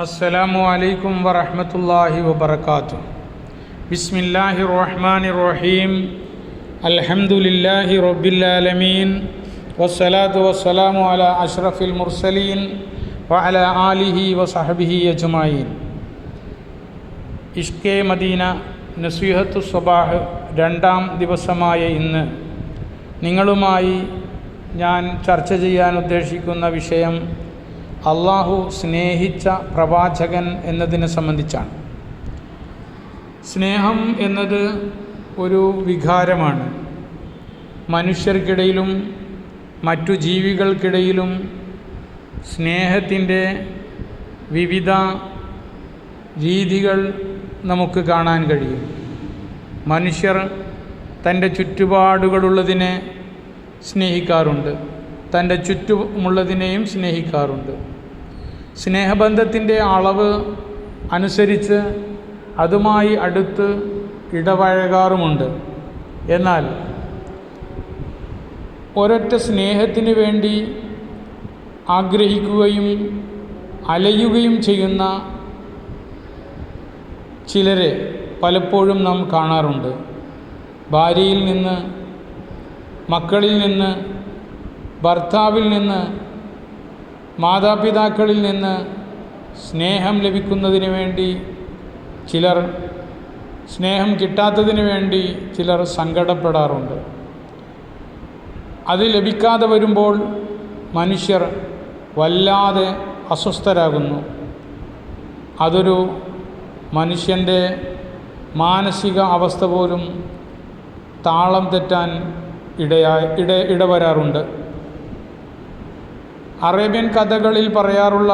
അസ്സലാമു അലൈക്കും വറഹമത്തല്ലാഹി വബർക്കാത്തു ബിസ്മില്ലാഹി റഹ്മാൻ റഹീം അൽഹംദുലില്ലാഹി റബ്ബില്ലാലമീൻ. വസ്സലാത്തു വസ്സലാമു അല അഷ്റഫിൽ മുർസലീൻ വഅല ആലിഹി വസഹബിഹി അജ്മഈൻ. ഇഷ്കെ മദീന നസീഹത്തു സബാഹ് രണ്ടാം ദിവസമായ ഇന്ന് നിങ്ങളുമായി ഞാൻ ചർച്ച ചെയ്യാൻ ഉദ്ദേശിക്കുന്ന വിഷയം അള്ളാഹു സ്നേഹിച്ച പ്രവാചകൻ എന്നതിനെ സംബന്ധിച്ചാണ്. സ്നേഹം എന്നത് ഒരു വികാരമാണ്. മനുഷ്യർക്കിടയിലും മറ്റു ജീവികൾക്കിടയിലും സ്നേഹത്തിന്റെ വിവിധ രീതികൾ നമുക്ക് കാണാൻ കഴിയും. മനുഷ്യർ തന്റെ ചുറ്റുപാടുകളുള്ളതിനെ സ്നേഹിക്കാറുണ്ട്. തന്റെ ചുറ്റുമുള്ളതിനെയും സ്നേഹിക്കാറുണ്ട്. സ്നേഹബന്ധത്തിന്റെ അളവ് അനുസരിച്ച് അതുമായി അടുത്ത് ഇടപഴകാറുമുണ്ട്. എന്നാൽ ഒരൊറ്റ സ്നേഹത്തിന് വേണ്ടി ആഗ്രഹിക്കുകയും അലയുകയും ചെയ്യുന്ന ചിലരെ പലപ്പോഴും നാം കാണാറുണ്ട്. ഭാര്യയിൽ നിന്ന് മക്കളിൽ നിന്ന് ഭർത്താവിൽ നിന്ന് മാതാപിതാക്കളിൽ നിന്ന് സ്നേഹം ലഭിക്കുന്നതിന് വേണ്ടി ചിലർ സ്നേഹം കിട്ടാത്തതിന് വേണ്ടി ചിലർ സങ്കടപ്പെടാറുണ്ട്. അത് ലഭിക്കാതെ വരുമ്പോൾ മനുഷ്യർ വല്ലാതെ അസ്വസ്ഥരാകുന്നു. അതൊരു മനുഷ്യന്റെ മാനസിക അവസ്ഥ പോലും താളം തെറ്റാൻ ഇടയായി ഇട ഇടവരാറുണ്ട്. അറേബ്യൻ കഥകളിൽ പറയാറുള്ള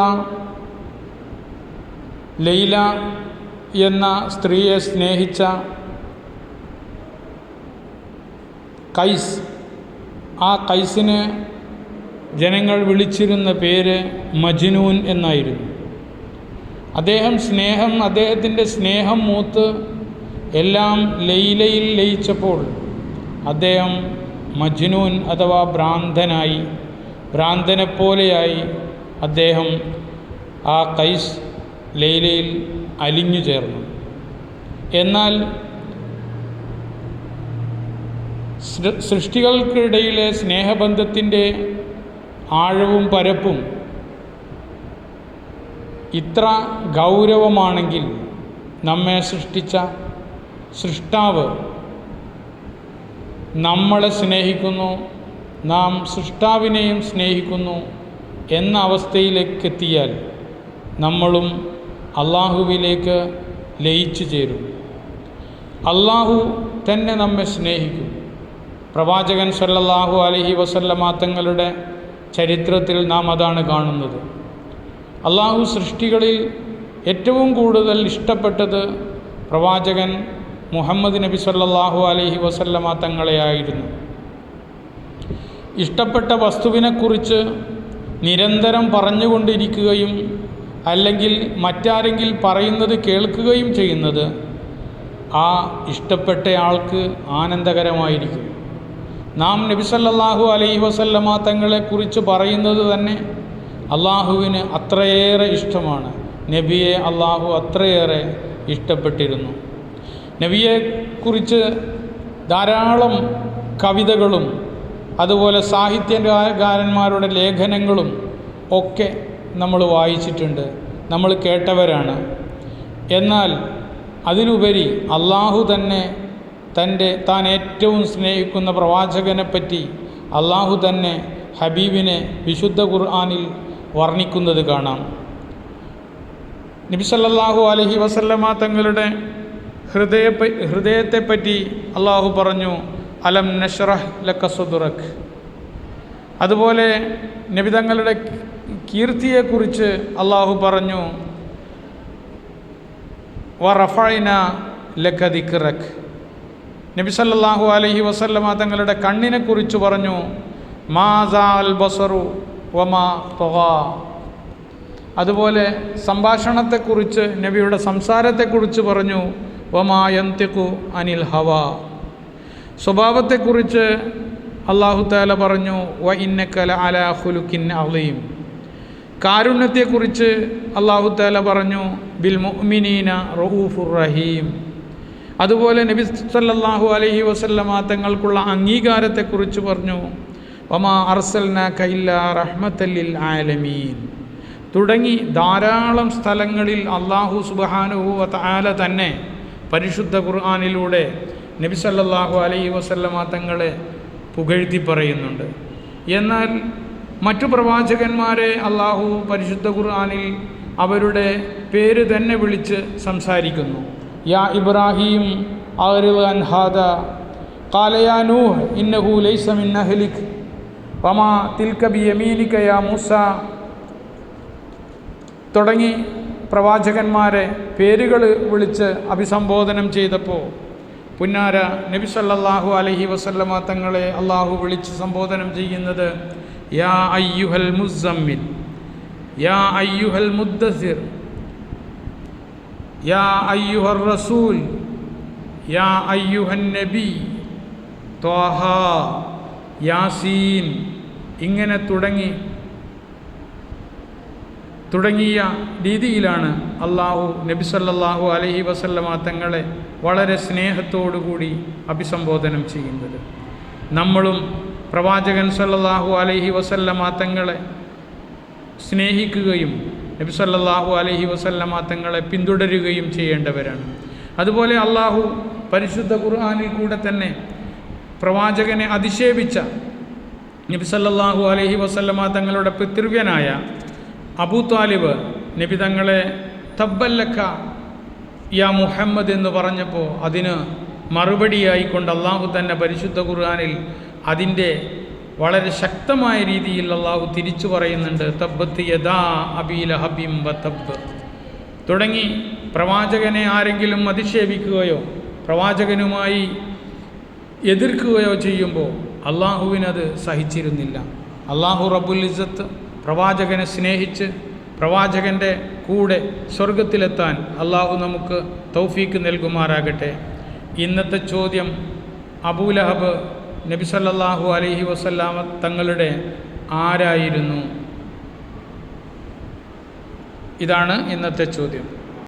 ലൈല എന്ന സ്ത്രീയെ സ്നേഹിച്ച കൈസ്. ആ കൈസിന് ജനങ്ങൾ വിളിച്ചിരുന്ന പേര് മജ്നൂൻ എന്നായിരുന്നു. അദ്ദേഹം സ്നേഹം അദ്ദേഹത്തിന്റെ സ്നേഹം മൂത്ത് എല്ലാം ലൈലയിൽ ലയിച്ചപ്പോൾ അദ്ദേഹം മജ്നൂൻ അഥവാ ഭ്രാന്തനായി ഭ്രാന്തനെപ്പോലെയായി അദ്ദേഹം ആ കൈസ് ലൈലയിൽ അലിഞ്ഞു ചേർന്നു. എന്നാൽ സൃഷ്ടികൾക്കിടയിലെ സ്നേഹബന്ധത്തിന്റെ ആഴവും പരപ്പും ഇത്ര ഗൗരവമാണെങ്കിൽ നമ്മെ സൃഷ്ടിച്ച സൃഷ്ടാവ് നമ്മളെ സ്നേഹിക്കുന്നു നാം സൃഷ്ടാവിനെയും സ്നേഹിക്കുന്നു എന്ന അവസ്ഥയിലേക്ക് എത്തിയാൽ നമ്മളും അള്ളാഹുവിലേക്ക് ലയിച്ചു ചേരും. അള്ളാഹു തന്നെ നമ്മെ സ്നേഹിക്കും. പ്രവാചകൻ സല്ലല്ലാഹു അലഹി വസല്ലമ തങ്ങളുടെ ചരിത്രത്തിൽ നാം അതാണ് കാണുന്നത്. അള്ളാഹു സൃഷ്ടികളിൽ ഏറ്റവും കൂടുതൽ ഇഷ്ടപ്പെട്ടത് പ്രവാചകൻ മുഹമ്മദ് നബി സല്ലല്ലാഹു അലഹി വസല്ലമ തങ്ങളെയായിരുന്നു. ഇഷ്ടപ്പെട്ട വസ്തുവിനെക്കുറിച്ച് നിരന്തരം പറഞ്ഞുകൊണ്ടിരിക്കുകയും അല്ലെങ്കിൽ മറ്റാരെങ്കിൽ പറയുന്നത് കേൾക്കുകയും ചെയ്യുന്നത് ആ ഇഷ്ടപ്പെട്ടയാൾക്ക് ആനന്ദകരമായിരിക്കും. നാം നബിസല്ലാഹു അലൈഹി വസല്ലമ തങ്ങളെക്കുറിച്ച് പറയുന്നത് തന്നെ അള്ളാഹുവിന് അത്രയേറെ ഇഷ്ടമാണ്. നബിയെ അള്ളാഹു അത്രയേറെ ഇഷ്ടപ്പെട്ടിരുന്നു. നബിയെക്കുറിച്ച് ധാരാളം കവിതകളും അതുപോലെ സാഹിത്യകാരന്മാരുടെ ലേഖനങ്ങളും ഒക്കെ നമ്മൾ വായിച്ചിട്ടുണ്ട്. നമ്മൾ കേട്ടവരാണ്. എന്നാൽ അതിനുപരി അള്ളാഹു തന്നെ തന്റെ താൻ ഏറ്റവും സ്നേഹിക്കുന്ന പ്രവാചകനെപ്പറ്റി അള്ളാഹു തന്നെ ഹബീബിനെ വിശുദ്ധ ഖുർആാനിൽ വർണിക്കുന്നത് കാണാം. നബിസല്ലാഹു അലഹി വസല്ലമ തങ്ങളുടെ ഹൃദയ ഹൃദയത്തെപ്പറ്റി അള്ളാഹു പറഞ്ഞു അലം നഷ്റഹ് ലക്കസുദുറഖ് അതുപോലെ നബി തങ്ങളുടെ കീർത്തിയെക്കുറിച്ച് അള്ളാഹു പറഞ്ഞു വ റഫൈന ലക്കദിഖറഖ് നബി സല്ലാഹു അലഹി വസല്ലമ തങ്ങളുടെ കണ്ണിനെക്കുറിച്ച് പറഞ്ഞു മാസാൽ ബസറു വമാ തൊഹ അതുപോലെ സംഭാഷണത്തെക്കുറിച്ച് നബിയുടെ സംസാരത്തെക്കുറിച്ച് പറഞ്ഞു വമായന്തിക്കു അനിൽ ഹവ. സ്വഭാവത്തെക്കുറിച്ച് അള്ളാഹു താല പറഞ്ഞു വ ഇന്നക്കല അല ഹുലുക്കിൻ അളയും കാരുണ്യത്തെക്കുറിച്ച് അള്ളാഹു താല പറഞ്ഞു ബിൽ മുഅ്മിനീന റഊഫുർ റഹീം. അതുപോലെ നബി സല്ലല്ലാഹു അലൈഹി വസല്ലമ തങ്ങൾക്കുള്ള അംഗീകാരത്തെക്കുറിച്ച് പറഞ്ഞു വമാ അർസൽന കൈല്ല റഹ്മത്തല്ലിൽ ആലമീൻ. തുടങ്ങി ധാരാളം സ്ഥലങ്ങളിൽ അള്ളാഹു സുബാനുഹു താല തന്നെ പരിശുദ്ധ ഖുർആാനിലൂടെ നബി സല്ലല്ലാഹു അലൈഹി വസല്ലമ തങ്ങളെ പുകഴ്ത്തി പറയുന്നുണ്ട്. എന്നാൽ മറ്റു പ്രവാചകന്മാരെ അള്ളാഹു പരിശുദ്ധ ഖുർആാനിൽ അവരുടെ പേര് തന്നെ വിളിച്ച് സംസാരിക്കുന്നു. യാ ഇബ്രാഹിം ആറിവ് അൻഹാദ കാലയാ നൂഹ് ഇന്നഹു ലൈസ മിൻ പമാ വമാ തിൽക ബി യാ മൂസ. തുടങ്ങി പ്രവാചകന്മാരെ പേരുകൾ വിളിച്ച് അഭിസംബോധനം ചെയ്തപ്പോൾ പുന്നാര നബി സല്ലല്ലാഹു അലൈഹി വസല്ലമ തങ്ങളെ അള്ളാഹു വിളിച്ച് സംബോധനം ചെയ്യുന്നത് യാ അയ്യുഹൽ മുസമ്മിൽ യാ അയ്യുഹൽ മുദ്ദസിർ യാ അയ്യുഹർ റസൂൽ യാ അയ്യുഹൻ നബി ത്വാഹ യാസീൻ ഇങ്ങനെ തുടങ്ങി തുടങ്ങിയ രീതിയിലാണ് അള്ളാഹു നബി സല്ലല്ലാഹു അലൈഹി വസല്ലമ തങ്ങളെ വളരെ സ്നേഹത്തോടുകൂടി അഭിസംബോധനം ചെയ്യുന്നത്. നമ്മളും പ്രവാചകൻ സല്ലാഹു അലഹി വസല്ലമ തങ്ങളെ സ്നേഹിക്കുകയും നബി സല്ലല്ലാഹു അലൈഹി വസല്ലമ തങ്ങളെ പിന്തുടരുകയും ചെയ്യേണ്ടവരാണ്. അതുപോലെ അള്ളാഹു പരിശുദ്ധ ഖുർആാനിൽ കൂടെ തന്നെ പ്രവാചകനെ അധിക്ഷേപിച്ച നബി സല്ലല്ലാഹു അലൈഹി വസല്ലമ തങ്ങളുടെ പിതൃവ്യനായ അബൂ താലിബ് നബി തങ്ങളെ തബ്ബല്ലക്ക യാ മുഹമ്മദ് എന്ന് പറഞ്ഞപ്പോൾ അതിന് മറുപടിയായിക്കൊണ്ട് അള്ളാഹു തന്നെ പരിശുദ്ധ ഖുർആാനിൽ അതിന്റെ വളരെ ശക്തമായ രീതിയിൽ അള്ളാഹു തിരിച്ചു പറയുന്നുണ്ട് തബ്ബത്ത് യഥാ അബീല ഹബിം തബ്ബ്. തുടങ്ങി പ്രവാചകനെ ആരെങ്കിലും അധിക്ഷേപിക്കുകയോ പ്രവാചകനുമായി എതിർക്കുകയോ ചെയ്യുമ്പോൾ അള്ളാഹുവിനത് സഹിച്ചിരുന്നില്ല. അള്ളാഹു റബുൽ ഇസത്ത് പ്രവാചകനെ സ്നേഹിച്ച് പ്രവാചകന്റെ കൂടെ സ്വർഗത്തിലെത്താൻ അള്ളാഹു നമുക്ക് തൗഫീക്ക് നൽകുമാറാകട്ടെ. ഇന്നത്തെ ചോദ്യം അബൂലഹബ് നബി സല്ലല്ലാഹു അലൈഹി വസല്ലാമ തങ്ങളുടെ ആരായിരുന്നു? ഇതാണ് ഇന്നത്തെ ചോദ്യം.